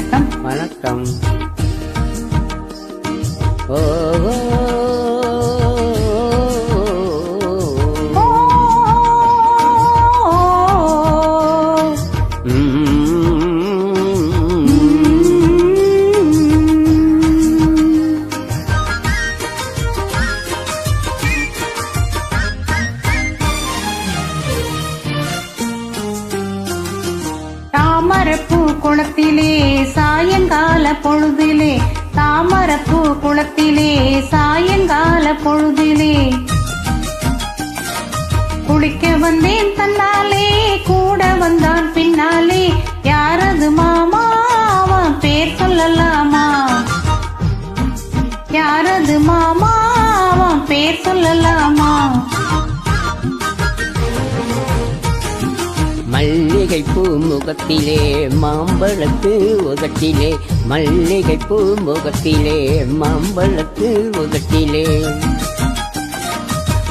வணக்கம். வணக்கம். ஓ தாமரப்பூ குளத்திலே சாயங்கால பொழுதிலே தாமரப்பூ குளத்திலே சாயங்கால பொழுதிலே. குளிக்க வந்தேன் தன்னாலே கூட வந்தான் பின்னாலே யாரது மாமா? அவன் பேர் சொல்லலாமா? யாரது மாமா? அவன் பேர் சொல்லலாமா? மல்லிகை பூ முகத்திலே மாம்பழத்து உதட்டிலே மல்லிகை பூ முகத்திலே மாம்பழத்து உதட்டிலே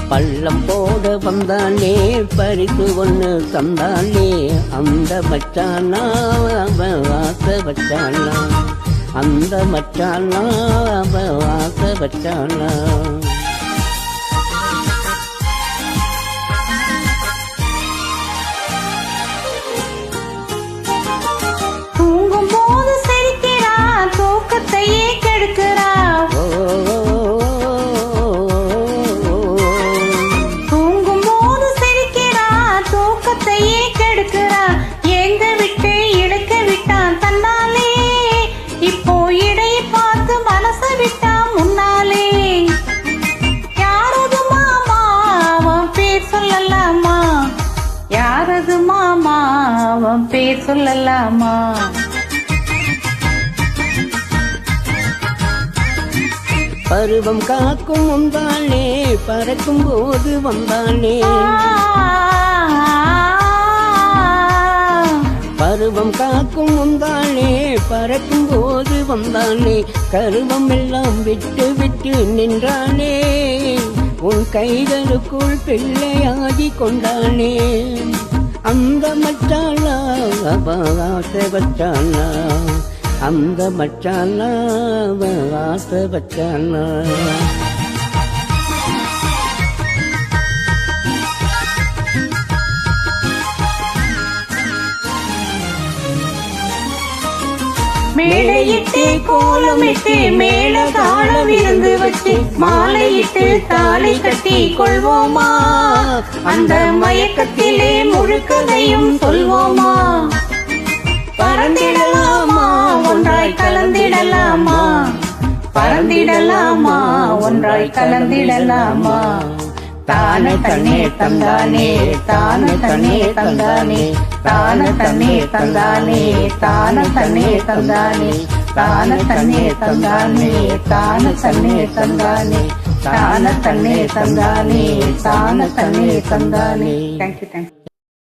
பள்ளம் போட வந்தானே பறித்து ஒன்று தந்தானே அந்த மச்சானா அவன் ஆசை வச்சானா? அந்த மச்சானா அவன் ஆசை வச்சானா? யாரது மாமா அவன் பேர் சொல்லலாமா? பருவம் காக்கும் வந்தானே பறக்கும் போது வந்தானே. பருவம் காக்கும் வந்தானே பறக்கும் போது வந்தானே. கருவம் எல்லாம் விட்டு விட்டு நின்றானே. உன் கைகளுக்குள் பிள்ளையாகி கொண்டானே. அந்த மச்சானா ஆசை வச்சானா அந்த மச்சானா அவ ஆசை வச்சானா மேடையிட்டு கோலமிட்டு மேல இருந்து வச்சு மாலையிட்டு தாலி கட்டி கொள்வோமா? அந்த மயக்கத்திலே முழுக்கதையும் சொல்வோமா? பறந்திடலாமா? ஒன்றாய் கலந்திடலாமா? பறந்திடலாமா? ஒன்றாய் கலந்திடலாமா? தான தன்னே தந்தானே தான தன்னே தந்தானே தான தன்னே தந்தானே தான தன்னே தந்தானே. ತಾನ ತನ್ನೇ ತಂದಾನೆ ತಾನ ತನ್ನೇ ತಂದಾನೆ ತಾನ ತನ್ನೇ ತಂದಾನೆ ತಾನ ತನ್ನೇ ತಂದಾನೆ ಥ್ಯಾಂಕ್ ಯು ಥ್ಯಾಂಕ್ ಯು